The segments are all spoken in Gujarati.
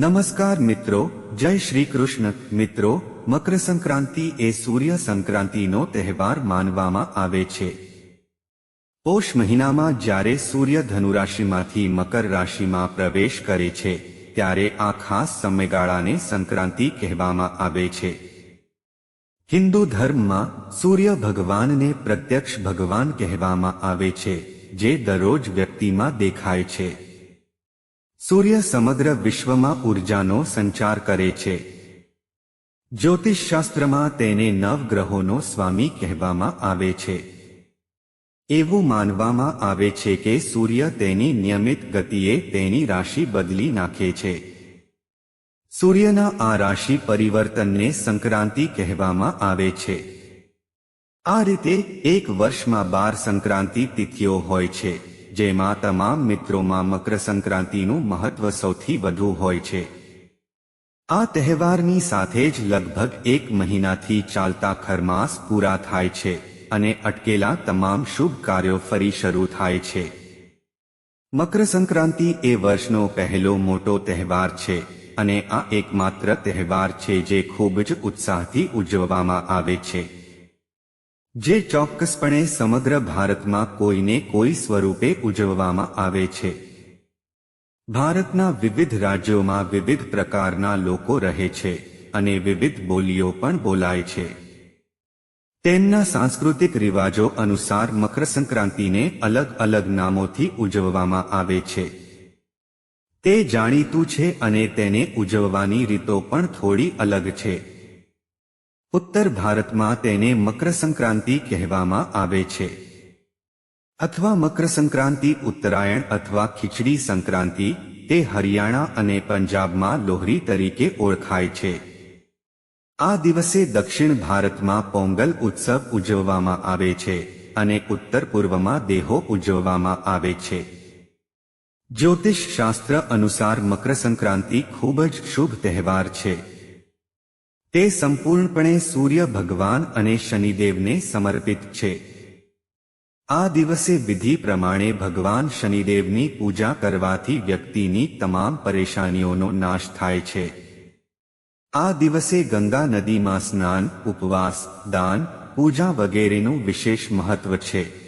નમસ્કાર મિત્રો, જય શ્રી કૃષ્ણ. મિત્રો, મકર સંક્રાંતિ એ સૂર્ય સંક્રાંતિનો તહેવાર માનવામાં આવે છે. પોષ મહિનામાં જ્યારે સૂર્ય ધનુરાશિમાંથી મકર રાશિમાં પ્રવેશ કરે છે, ત્યારે આ ખાસ સમયગાળાને સંક્રાંતિ કહેવામાં આવે છે. હિન્દુ ધર્મમાં સૂર્ય ભગવાનને પ્રત્યક્ષ ભગવાન કહેવામાં આવે છે, જે દરરોજ વ્યક્તિમાં દેખાય છે. સૂર્ય સમગ્ર વિશ્વમાં ઉર્જાનો સંચાર કરે છે. જ્યોતિષશાસ્ત્રમાં તેને નવગ્રહોનો સ્વામી કહેવામાં આવે છે. એવું માનવામાં આવે છે કે સૂર્ય તેની નિયમિત ગતિએ તેની રાશિ બદલી નાખે છે. સૂર્યના આ રાશિ પરિવર્તનને સંક્રાંતિ કહેવામાં આવે છે. આ રીતે એક વર્ષમાં બાર સંક્રાંતિ તિથિઓ હોય છે. જેમાં તમામ મિત્રોમાં મકર સંક્રાંતિનું મહત્વ સૌથી વધુ હોય છે. આ તહેવારની સાથે જ લગભગ એક મહિનાથી ચાલતા ખરમાસ પૂરા થાય છે અને અટકેલા તમામ શુભ કાર્યો ફરી શરૂ થાય છે. મકર સંક્રાંતિ એ વર્ષનો પહેલો મોટો તહેવાર છે અને આ એકમાત્ર તહેવાર છે જે ખૂબ જ ઉત્સાહથી ઉજવવામાં આવે છે. જે ચોક્કસપણે સમગ્ર ભારતમાં કોઈને કોઈ સ્વરૂપે ઉજવવામાં આવે છે. ભારતના વિવિધ રાજ્યોમાં વિવિધ પ્રકારના લોકો રહે છે અને વિવિધ બોલીઓ પણ બોલાય છે. તેમના સાંસ્કૃતિક રિવાજો અનુસાર મકર સંક્રાંતિને અલગ અલગ નામોથી ઉજવવામાં આવે છે. તે જાણીતું છે અને તેને ઉજવવાની રીતો પણ થોડી અલગ છે. ઉત્તર ભારતમાં તેને મકર સંક્રાંતિ કહેવામાં આવે છે. અથવા મકર સંક્રાંતિ ઉત્તરાયણ અથવા ખીચડી સંક્રાંતિ, તે હરિયાણા અને પંજાબમાં લોહરી તરીકે ઓળખાય છે. આ દિવસે દક્ષિણ ભારતમાં પોંગલ ઉત્સવ ઉજવવામાં આવે છે અને ઉત્તર પૂર્વમાં દેહો ઉજવવામાં આવે છે. જ્યોતિષ શાસ્ત્ર અનુસાર મકર સંક્રાંતિ ખૂબ જ શુભ તહેવાર છે. તે સંપૂર્ણપણે સૂર્ય ભગવાન અને શનિદેવને સમર્પિત છે. આ દિવસે વિધિ પ્રમાણે ભગવાન શનિદેવની પૂજા કરવાથી વ્યક્તિની તમામ પરેશાનીઓનો નાશ થાય છે. આ દિવસે ગંગા નદીમાં સ્નાન, ઉપવાસ, દાન, પૂજા વગેરેનું વિશેષ મહત્વ છે.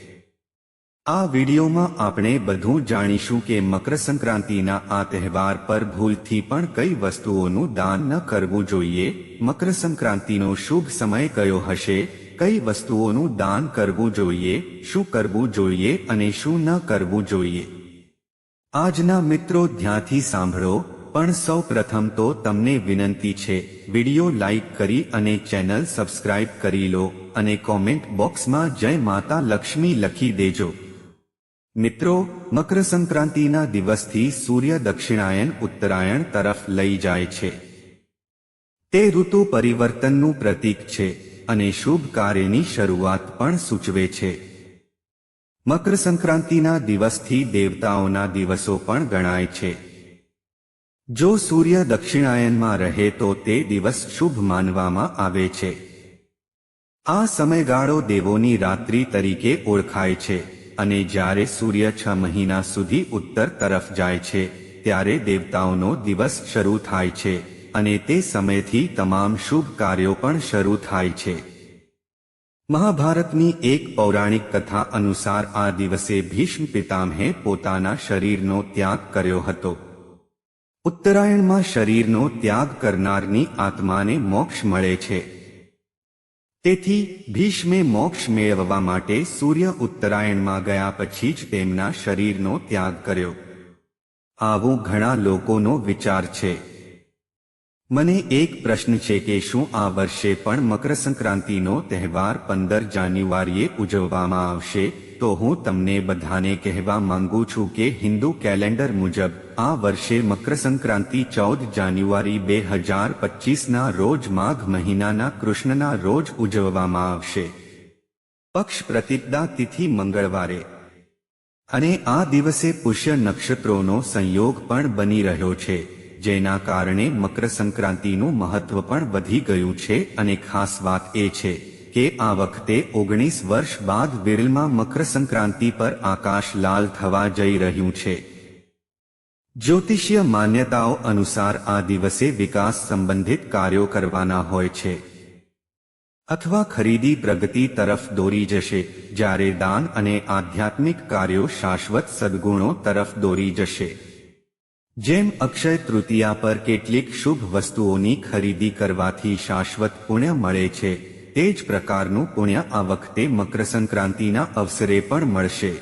આ વિડીયોમાં આપણે બધું જાણીશું કે મકર સંક્રાંતિના આ તહેવાર પર ભૂલથી પણ કઈ વસ્તુઓનું દાન ન કરવું જોઈએ? મકર સંક્રાંતિનો શુભ સમય કયો હશે? કઈ વસ્તુઓનું દાન કરવું જોઈએ? શું કરવું જોઈએ અને શું ન કરવું જોઈએ? આજના મિત્રો ધ્યાનથી સાંભળો, પણ સૌ પ્રથમ તો તમને વિનંતી છે, વિડિયો લાઈક કરી અને ચેનલ સબસ્ક્રાઇબ કરી લો અને કોમેન્ટ બોક્સમાં જય માતા લક્ષ્મી લખી દેજો. મિત્રો મકર સંક્રાંતિના દિવસથી સૂર્ય દક્ષિણાયન ઉત્તરાયણ તરફ લઈ જાય છે. તે ઋતુ પરિવર્તનનું પ્રતીક છે અને શુભ કાર્યની શરૂઆત પણ સૂચવે છે. મકર સંક્રાંતિના દિવસથી દેવતાઓના દિવસો પણ ગણાય છે. જો સૂર્ય દક્ષિણાયનમાં રહે તો તે દિવસ શુભ માનવામાં આવે છે. આ સમયગાળો દેવોની રાત્રિ તરીકે ઓળખાય છે. અને જ્યારે સૂર્ય છ મહિના સુધી ઉત્તર તરફ જાય છે, ત્યારે દેવતાઓનો દિવસ શરૂ થાય છે અને તે સમયથી તમામ શુભ કાર્યો પણ શરૂ થાય છે. મહાભારતની એક પૌરાણિક કથા અનુસાર આ દિવસે ભીષ્મ પિતામહે પોતાના શરીરનો ત્યાગ કર્યો હતો. ઉત્તરાયણમાં શરીરનો ત્યાગ કરનારની આત્માને મોક્ષ મળે છે. તેથી ભીષ્મે મોક્ષ મેળવવા માટે સૂર્ય ઉત્તરાયણમાં ગયા પછી જ તેમના શરીરનો ત્યાગ કર્યો. આવો ઘણા લોકોનો વિચાર છે. મને એક પ્રશ્ન છે કે શું આ વર્ષે પણ મકર સંક્રાંતિનો તહેવાર પંદર જાન્યુઆરીએ ઉજવવામાં આવશે? તો હું તમને બધાને કહેવા માંગુ છું કે હિન્દુ કેલેન્ડર મુજબ આ વર્ષે મકર સંક્રાંતિ ચૌદ જાન્યુઆરી બે હજાર પચીસના રોજ માઘ મહિનાના કૃષ્ણના રોજ ઉજવવામાં આવશે. પક્ષ પ્રતિપદા તિથિ મંગળવારે. અને આ દિવસે પુષ્ય નક્ષત્રોનો સંયોગ પણ બની રહ્યો છે, જેના કારણે મકર સંક્રાંતિનું મહત્વ પણ વધી ગયું છે અને ખાસ વાત એ છે કે આ વખતે ઓગણીસ વર્ષ બાદ વિરલમાં મકર સંક્રાંતિ પર આકાશ લાલ થવા જઈ રહ્યું છે. જ્યોતિષીય માન્યતાઓ અનુસાર આ દિવસે વિકાસ સંબંધિત કાર્યો કરવાના હોય છે. અથવા ખરીદી પ્રગતિ તરફ દોરી જશે, જ્યારે દાન અને આધ્યાત્મિક કાર્યો શાશ્વત સદગુણો તરફ દોરી જશે. જેમ અક્ષય તૃતીયા પર કેટલીક શુભ વસ્તુઓની ખરીદી કરવાથી શાશ્વત પુણ્ય મળે છે તે જ પ્રકારનું પુણ્ય આ વખતે મકર સંક્રાંતિના અવસરે પણ મળશે.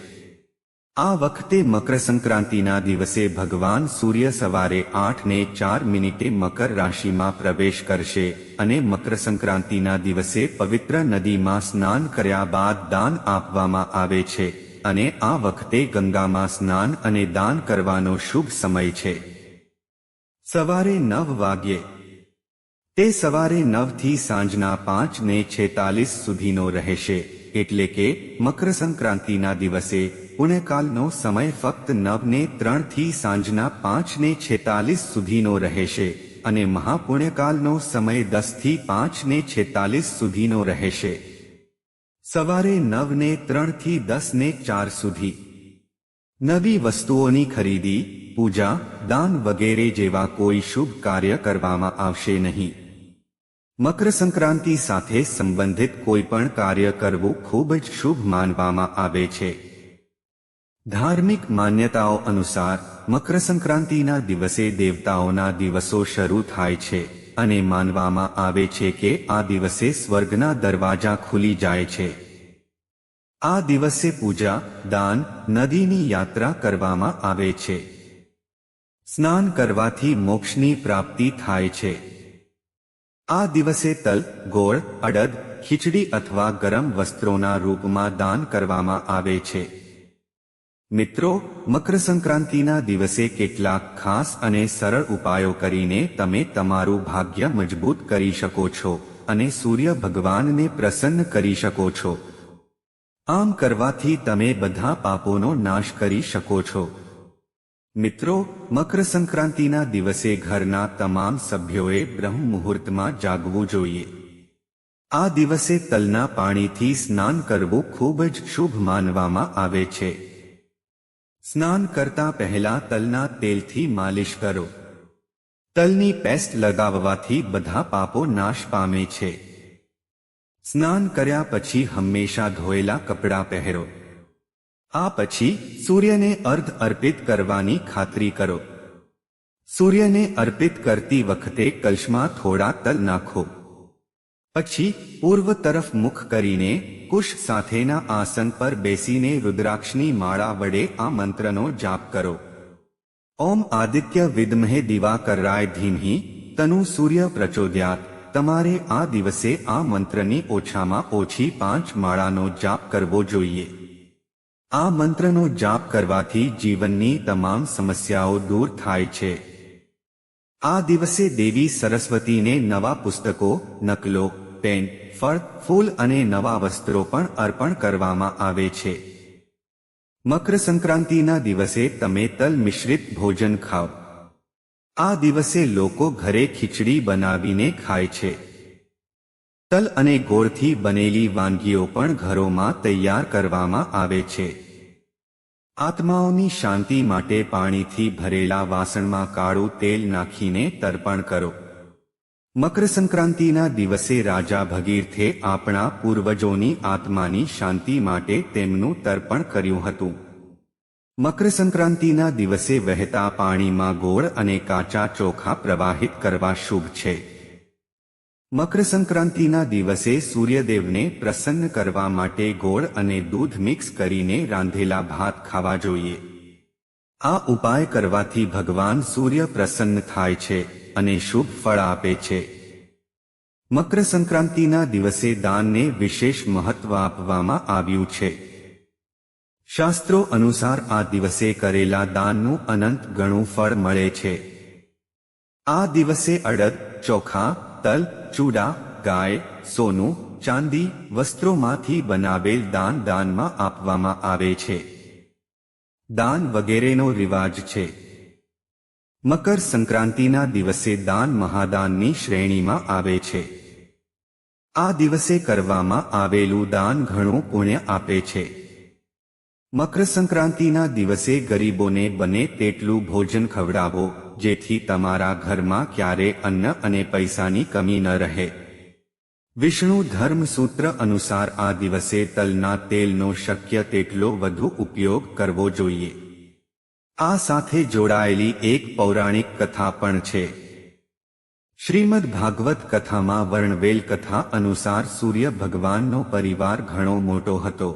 આ વખતે મકર સંક્રાંતિના દિવસે ભગવાન સૂર્ય સવારે આઠ ને ચાર મિનિટે મકર રાશિમાં પ્રવેશ કરશે અને મકર સંક્રાંતિના દિવસે પવિત્ર નદીમાં સ્નાન કર્યા બાદ દાન આપવામાં આવે છે અને આ વખતે ગંગામાં સ્નાન અને દાન કરવાનો શુભ સમય છે. સવારે નવ વાગ્યે તે સવારે નવથી સાંજના પાંચ ને છેતાલીસ સુધીનો રહેશે, એટલે કે મકર સંક્રાંતિના દિવસે પુણ્યકાલનો સમય ફક્ત નવ ને ત્રણથી સાંજના પાંચ ને છેતાલીસ સુધીનો રહેશે અને મહાપુણ્યકાલનો સમય દસથી પાંચ ને છેતાલીસ સુધીનો રહેશે. સવારે નવ ને ત્રણથી દસ ને ચાર સુધી. નવી વસ્તુઓની ખરીદી, પૂજા, દાન વગેરે જેવા કોઈ શુભ કાર્ય કરવામાં આવશે નહીં. મકર સંક્રાંતિ સાથે સંબંધિત કોઈ પણ કાર્ય કરવું ખૂબ જ શુભ માનવામાં આવે છે. ધાર્મિક માન્યતાઓ અનુસાર મકર સંક્રાંતિના દિવસે દેવતાઓના દિવસો શરૂ થાય છે અને માનવામાં આવે છે કે આ દિવસે સ્વર્ગના દરવાજા ખુલી જાય છે. આ દિવસે પૂજા, દાન, નદીની યાત્રા કરવામાં આવે છે. સ્નાન કરવાથી મોક્ષની પ્રાપ્તિ થાય છે. આ દિવસે તલ, ગોળ, અડદ, ખીચડી અથવા ગરમ વસ્ત્રોના રૂપમાં દાન કરવામાં આવે છે. મિત્રો મકર સંક્રાંતિના દિવસે કેટલાક ખાસ અને સરળ ઉપાયો કરીને તમે તમારું ભાગ્ય મજબૂત કરી શકો છો અને સૂર્ય ભગવાનને પ્રસન્ન કરી શકો છો. આમ કરવાથી તમે બધા પાપોનો નાશ કરી શકો છો. મિત્રો મકર સંક્રાંતિના દિવસે ઘરના તમામ સભ્યોએ બ્રહ્મ મુહૂર્તમાં જાગવું જોઈએ. આ દિવસે તલના પાણીથી સ્નાન કરવું ખૂબ જ શુભ માનવામાં આવે છે. સ્નાન કરતા પહેલા તલના તેલથી માલિશ કરો. તલની પેસ્ટ લગાવવાથી બધા પાપો નાશ પામે છે. સ્નાન કર્યા પછી હંમેશા ધોયેલા કપડાં પહેરો. આ પછી સૂર્યને અર્ધ અર્પિત કરવાની ખાતરી કરો. સૂર્યને અર્પિત કરતી વખતે કલશમાં થોડા તલ નાખો. પછી પૂર્વ તરફ મુખ કરીને કુશ સાથેના આસન પર બેસીને રુદ્રાક્ષની માળા વડે આ મંત્રનો જાપ કરો. ઓમ આદિત્ય વિદ્મહે દિવાકરાય ધીમહી, તનુ સૂર્ય પ્રચોદ્યાત, તમારે આ દિવસે આ મંત્રની ઓછામાં ઓછી પાંચ માળાનો જાપ કરવો જોઈએ. આ મંત્રનો જાપ કરવાથી જીવનની તમામ સમસ્યાઓ દૂર થાય છે. આ દિવસે દેવી સરસ્વતીને નવા પુસ્તકો, નકલો, પેન, ફળ, ફૂલ અને નવા વસ્ત્રો પણ અર્પણ કરવામાં આવે છે. મકર સંક્રાંતિના દિવસે તમે તલ મિશ્રિત ભોજન ખાઓ. આ દિવસે લોકો ઘરે ખીચડી બનાવીને ખાય છે. તલ અને ગોળથી બનેલી વાનગીઓ પણ ઘરોમાં તૈયાર કરવામાં આવે છે. આત્માઓની શાંતિ માટે પાણીથી ભરેલા વાસણમાં કાળું તેલ નાખીને તર્પણ કરો. મકર સંક્રાંતિના દિવસે રાજા ભગીરથે આપણા પૂર્વજોની આત્માની શાંતિ માટે તેમનું તર્પણ કર્યું હતું. મકર સંક્રાંતિના દિવસે વહેતા પાણીમાં ગોળ અને કાચા ચોખા પ્રવાહિત કરવા શુભ છે. મકર સંક્રાંતિના દિવસે સૂર્યદેવને પ્રસન્ન કરવા માટે ગોળ અને દૂધ મિક્સ કરીને રાંધેલા ભાત ખાવા જોઈએ. આ ઉપાય કરવાથી ભગવાન સૂર્ય પ્રસન્ન થાય છે અને શુભ ફળ આપે છે. મકર સંક્રાંતિના દિવસે દાનને વિશેષ મહત્વ આપવામાં આવ્યું છે. શાસ્ત્રો અનુસાર આ દિવસે કરેલા દાનનું અનંત ગણું ફળ મળે છે. આ દિવસે અડદ, ચોખા તલ, ચૂડા, ગાય, સોનું, ચાંદી વસ્ત્રોમાંથી બનાવેલ દાન દાનમાં આપવામાં આવે છે. દાન વગેરેનો રિવાજ છે. મકર સંક્રાંતિના દિવસે દાન મહાદાનની શ્રેણીમાં આવે છે. આ દિવસે કરવામાં આવેલું દાન ઘણું પુણ્ય આપે છે. મકર સંક્રાંતિના દિવસે ગરીબોને બને તેટલું ભોજન ખવડાવો. જેથી તમારા ઘરમાં ક્યારે અન્ન અને પૈસાની કમી ન રહે. વિષ્ણુ ધર્મ સૂત્ર અનુસાર આ દિવસે તલના તેલનો શક્ય તેટલો વધુ ઉપયોગ કરવો જોઈએ. આ સાથે જોડાયેલી એક પૌરાણિક કથા પણ છે. શ્રીમદ ભાગવત કથામાં વર્ણવેલ કથા અનુસાર સૂર્ય ભગવાનનો પરિવાર ઘણો મોટો હતો.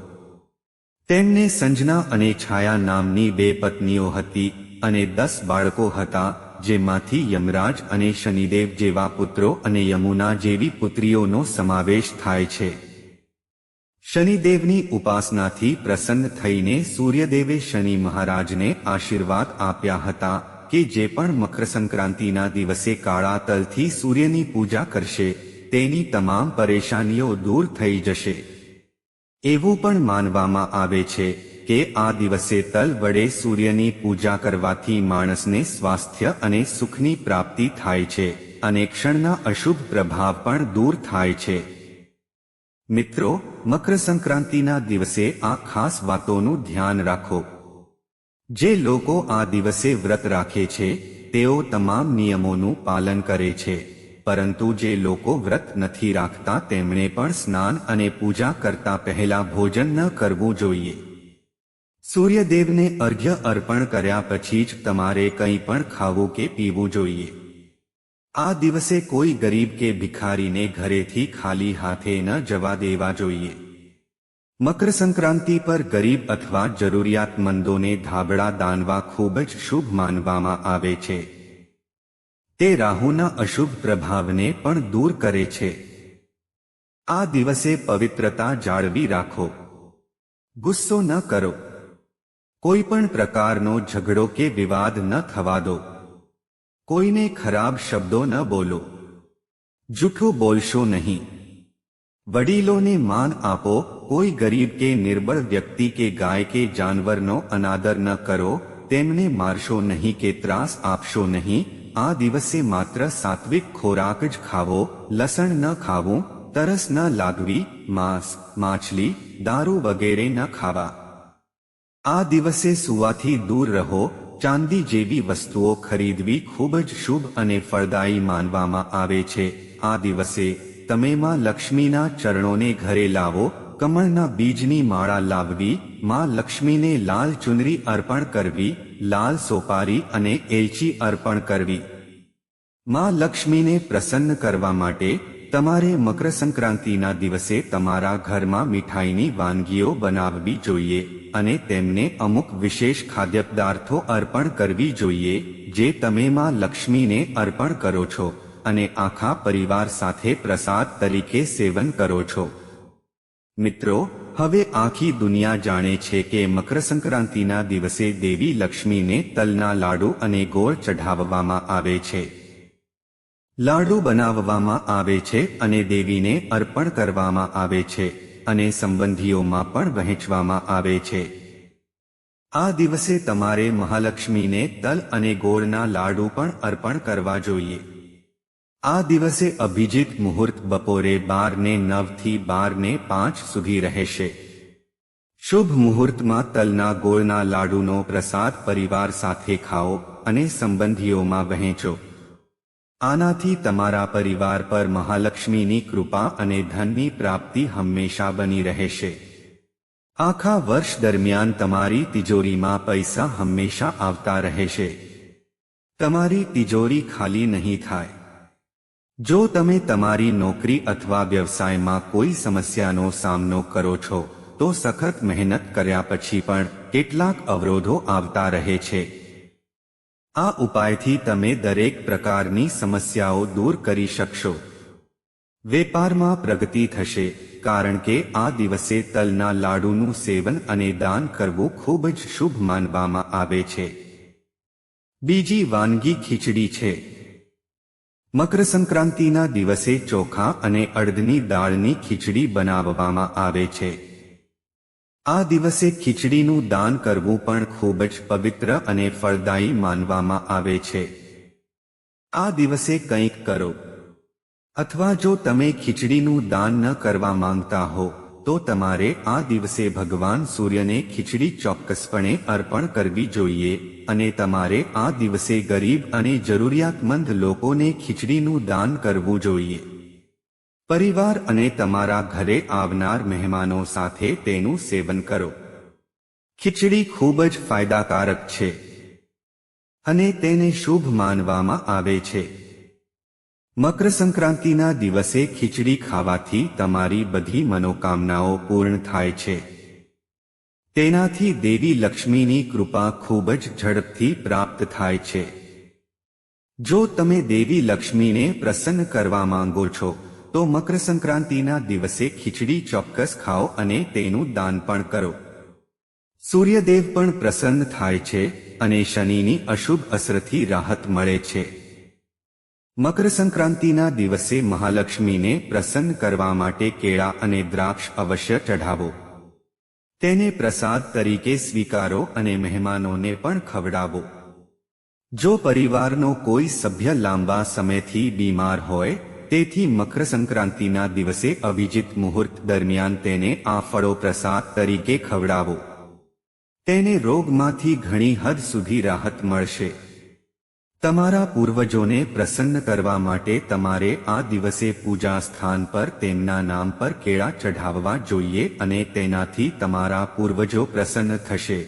તેમને સંજના અને છાયા નામની બે પત્નીઓ હતી અને દસ બાળકો હતા, જેમાંથી યમરાજ અને શનિદેવ જેવા પુત્રો અને યમુના જેવી પુત્રીઓનો સમાવેશ થાય છે. શનિદેવની ઉપાસનાથી પ્રસન્ન થઈને સૂર્યદેવે શનિ મહારાજને આશીર્વાદ આપ્યા હતા કે જે પણ મકર સંક્રાંતિના દિવસે કાળા તલથી સૂર્યની પૂજા કરશે, તેની તમામ પરેશાનીઓ દૂર થઈ જશે. એવું પણ માનવામાં આવે છે કે આ દિવસે તલ વડે સૂર્યની પૂજા કરવાથી માણસને સ્વાસ્થ્ય અને સુખની પ્રાપ્તિ થાય છે અને ક્ષણના અશુભ પ્રભાવ પણ દૂર થાય છે. મિત્રો મકર સંક્રાંતિના દિવસે આ ખાસ વાતોનું ધ્યાન રાખો. જે લોકો આ દિવસે વ્રત રાખે છે, તેઓ તમામ નિયમોનું પાલન કરે છે. પરંતુ જે લોકો વ્રત નથી રાખતા, તેમણે પણ સ્નાન અને પૂજા કરતા પહેલા ભોજન ન કરવું જોઈએ. સૂર્યદેવને અર્ઘ્ય અર્પણ કર્યા પછી જ તમારે કંઈ પણ ખાવું કે પીવું જોઈએ. આ દિવસે કોઈ ગરીબ કે ભિખારીને ઘરેથી ખાલી હાથે ન જવા દેવા જોઈએ. મકર સંક્રાંતિ પર ગરીબ અથવા જરૂરિયાતમંદોને ધાબળા દાનવા ખૂબ જ શુભ માનવામાં આવે છે. તે રાહુના અશુભ પ્રભાવને પણ દૂર કરે છે. આ દિવસે પવિત્રતા જાળવી રાખો. ગુસ્સો ન કરો. કોઈ પણ પ્રકારનો ઝઘડો કે વિવાદ ન થવા દો. કોઈને ખરાબ શબ્દો ન બોલો. જૂઠું બોલશો નહીં. વડીલોને માન આપો, કોઈ ગરીબ કે નિર્બળ વ્યક્તિ કે ગાય કે જાનવરનો અનાદર ન કરો, તેમને મારશો નહીં કે ત્રાસ આપશો નહીં, આ દિવસે માત્ર સાત્વિક ખોરાક જ ખાવો, લસણ ન ખાવું, તરસ ન લાગવી, માંસ, માછલી, દારૂ વગેરે ન ખાવા. આ દિવસે સુવાથી દૂર રહો, ચાંદી જેવી વસ્તુઓ ખરીદવી ખૂબ જ શુભ અને ફળદાયી માનવામાં આવે છે. આ દિવસે તમે માં લક્ષ્મીના ચરણોને ઘરે લાવો, કમળના બીજની માળા લાવવી, માં લક્ષ્મીને લાલ ચુનરી અર્પણ કરવી, લાલ સોપારી અને એલચી અર્પણ કરવી. માં લક્ષ્મીને પ્રસન્ન કરવા માટે તમારે મકર સંક્રાંતિના દિવસે તમારા ઘરમાં મીઠાઈની વાનગીઓ બનાવવી જોઈએ. અને તેમને અમુક વિશેષ ખાદ્ય પદાર્થો અર્પણ કરવી જોઈએ, જે તમે માં લક્ષ્મીને અર્પણ કરો છો અને આખા પરિવાર સાથે પ્રસાદ તરીકે સેવન કરો છો. મિત્રો, હવે આખી દુનિયા જાણે છે કે મકર સંક્રાંતિના દિવસે દેવી લક્ષ્મીને તલના લાડુ અને ગોળ ચઢાવવામાં આવે છે. લાડુ બનાવવામાં આવે છે અને દેવીને અર્પણ કરવામાં આવે છે. અને સંબંધીઓમાં પણ વહેંચવામાં આવે છે. આ દિવસે તમારે મહાલક્ષ્મીને તલ અને ગોળના લાડુ પણ અર્પણ કરવા જોઈએ. આ દિવસે અભિજીત મુહૂર્ત બપોરે બારને બાર ને પાંચ સુધી રહેશે. શુભ મુહૂર્તમાં તલના ગોળના લાડુનો પ્રસાદ પરિવાર સાથે ખાઓ અને સંબંધીઓમાં વહેંચો. આનાથી તમારા પરિવાર પર મહાલક્ષ્મીની કૃપા અને ધનની પ્રાપ્તિ હંમેશા બની રહેશે. આખા વર્ષ દરમિયાન તમારી તિજોરીમાં પૈસા હંમેશા આવતા રહેશે. તમારી તિજોરી ખાલી નહીં થાય. જો તમે તમારી નોકરી અથવા વ્યવસાયમાં કોઈ સમસ્યાનો સામનો કરો છો, તો સખત મહેનત કર્યા પછી પણ કેટલાક અવરોધો આવતા રહે છે. આ ઉપાયથી તમે દરેક પ્રકારની સમસ્યાઓ દૂર કરી શકશો. વેપારમાં પ્રગતિ થશે, કારણ કે આ દિવસે તલના લાડુનું સેવન અને દાન કરવું ખૂબ જ શુભ માનવામાં આવે છે. બીજી વાનગી ખીચડી છે. મકર સંક્રાંતિના દિવસે ચોખા અને અડદની દાળની ખીચડી બનાવવામાં આવે છે. આ દિવસે ખીચડીનું દાન કરવું પણ ખૂબ જ પવિત્ર અને ફળદાયી માનવામાં આવે છે. આ દિવસે કંઈક કરો. અથવા જો તમે ખીચડીનું દાન ન કરવા માંગતા હો, તો તમારે આ દિવસે ભગવાન સૂર્યને ખીચડી ચોક્કસપણે અર્પણ કરવી જોઈએ અને તમારે આ દિવસે ગરીબ અને જરૂરિયાતમંદ લોકોને ખીચડીનું દાન કરવું જોઈએ. પરિવાર અને તમારા ઘરે આવનાર મહેમાનો સાથે તેનું સેવન કરો. ખીચડી ખૂબ જ ફાયદાકારક છે અને તેને શુભ માનવામાં આવે છે. મકર સંક્રાંતિના દિવસે ખીચડી ખાવાથી તમારી બધી મનોકામનાઓ પૂર્ણ થાય છે. તેનાથી દેવી લક્ષ્મીની કૃપા ખૂબ જ ઝડપથી પ્રાપ્ત થાય છે. જો તમે દેવી લક્ષ્મીને પ્રસન્ન કરવા માંગો છો તો મકર સંક્રાંતિના દિવસે ખીચડી, ચોક્કસ ખાઓ અને તેનું દાન પણ કરો. સૂર્યદેવ પણ પ્રસન્ન થાય છે અને શનિની અશુભ અસરથી રાહત મળે છે. મકર સંક્રાંતિના દિવસે મહાલક્ષ્મીને પ્રસન્ન કરવા માટે કેળા અને દ્રાક્ષ અવશ્ય ચઢાવો. તેને પ્રસાદ તરીકે સ્વીકારો અને મહેમાનોને પણ ખવડાવો. જો પરિવારનો કોઈ સભ્ય લાંબા સમયથી બીમાર હોય તેથી મકર સંક્રાંતિના દિવસે અભિજીત મુહૂર્ત દરમિયાન તેને આ ફળો પ્રસાદ તરીકે ખવડાવો. તેને રોગમાંથી ઘણી હદ સુધી રાહત મળશે. તમારા પૂર્વજોને પ્રસન્ન કરવા માટે તમારે આ દિવસે પૂજા સ્થાન પર તેમના નામ પર કેળા ચઢાવવા જોઈએ અને તેનાથી તમારા પૂર્વજો પ્રસન્ન થશે.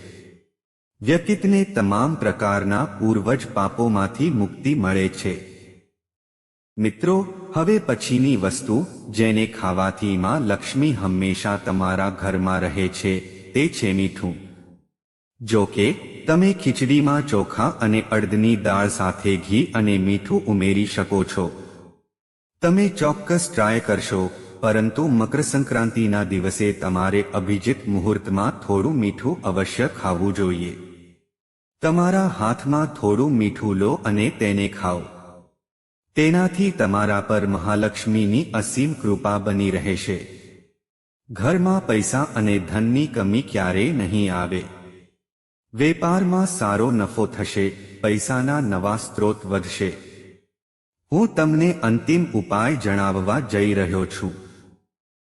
વ્યક્તિને તમામ પ્રકારના પૂર્વજ પાપોમાંથી મુક્તિ મળે છે. મિત્રો, હવે પછીની વસ્તુ, જેને ખાવાથી માં લક્ષ્મી હંમેશા તમારા ઘરમાં રહે છે, તે છે મીઠું. જો કે, તમે ખીચડીમાં ચોખા અને અડદની દાળ સાથે ઘી અને મીઠું ઉમેરી શકો છો. તમે ચોક્કસ ટ્રાય કરશો, પરંતુ મકર સંક્રાંતિના દિવસે તમારે અભિજીત મુહૂર્તમાં થોડું મીઠું અવશ્ય ખાવું જોઈએ. તમારા હાથમાં થોડું મીઠું લો અને તેને ખાઓ. તેનાથી તમારા પર મહાલક્ષ્મીની અસીમ કૃપા બની રહેશે. ઘરમાં પૈસા અને ધનની કમી ક્યારેય નહીં આવે. વેપારમાં સારો નફો થશે, પૈસાના નવા સ્ત્રોત વધશે. હું તમને અંતિમ ઉપાય જણાવવા જઈ રહ્યો છું.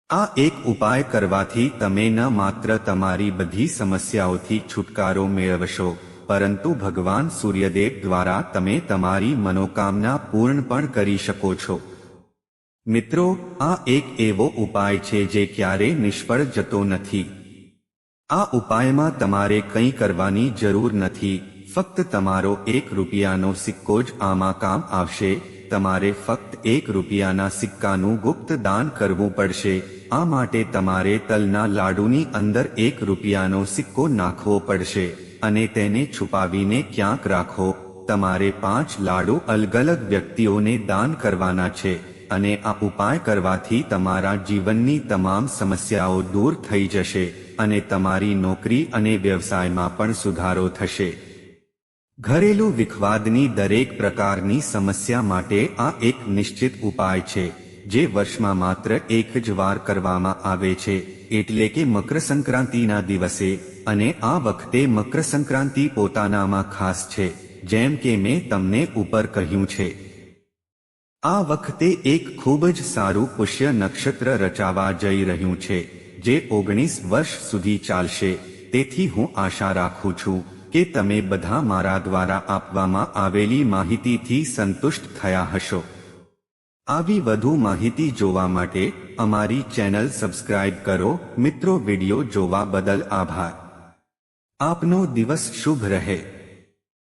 આ એક ઉપાય કરવાથી તમે ન માત્ર તમારી બધી સમસ્યાઓથી છુટકારો મેળવશો પરંતુ ભગવાન સૂર્યદેવ દ્વારા તમે તમારી મનોકામના પૂર્ણ પણ કરી શકો છો. મિત્રો, આ એક એવો ઉપાય છે જે ક્યારે નિષ્ફળ જતો નથી. આ ઉપાયમાં તમારે કંઈ કરવાની જરૂર નથી. ફક્ત તમારો એક રૂપિયાનો સિક્કો જ આમાં કામ આવશે. તમારે ફક્ત એક રૂપિયાના સિક્કાનું ગુપ્ત દાન કરવું પડશે. આ માટે તમારે તલના લાડુની અંદર એક રૂપિયાનો સિક્કો નાખવો પડશે. અને તેને છુપાવીને ક્યાંક રાખો. તમારે પાંચ લાડુ અલગ અલગ વ્યક્તિઓને દાન કરવાના છે અને આ ઉપાય કરવાથી તમારા જીવનની તમામ સમસ્યાઓ દૂર થઈ જશે અને તમારી નોકરી અને વ્યવસાયમાં પણ સુધારો થશે. ઘરેલું વિખવાદની દરેક પ્રકારની સમસ્યા માટે આ એક નિશ્ચિત ઉપાય છે, જે વર્ષમાં માત્ર એક જ વાર કરવામાં આવે છે, એટલે કે મકર સંક્રાંતિના દિવસે અને આ વખતે મકર સંક્રાંતિ પોતાનામાં ખાસ છે, જેમ કે મેં તમને ઉપર કહ્યું છે. આ વખતે એક ખૂબ જ સારું પુષ્ય નક્ષત્ર રચાવા જઈ રહ્યું છે, જે ઓગણીસ વર્ષ સુધી ચાલશે. તેથી હું આશા રાખું છું કે તમે બધા મારા દ્વારા આપવામાં આવેલી માહિતીથી સંતુષ્ટ થયા હશો. આવી વધુ માહિતી જોવા માટે અમારી ચેનલ સબસ્ક્રાઇબ કરો. મિત્રો, વિડિયો જોવા બદલ આભાર. આપનો દિવસ શુભ રહે.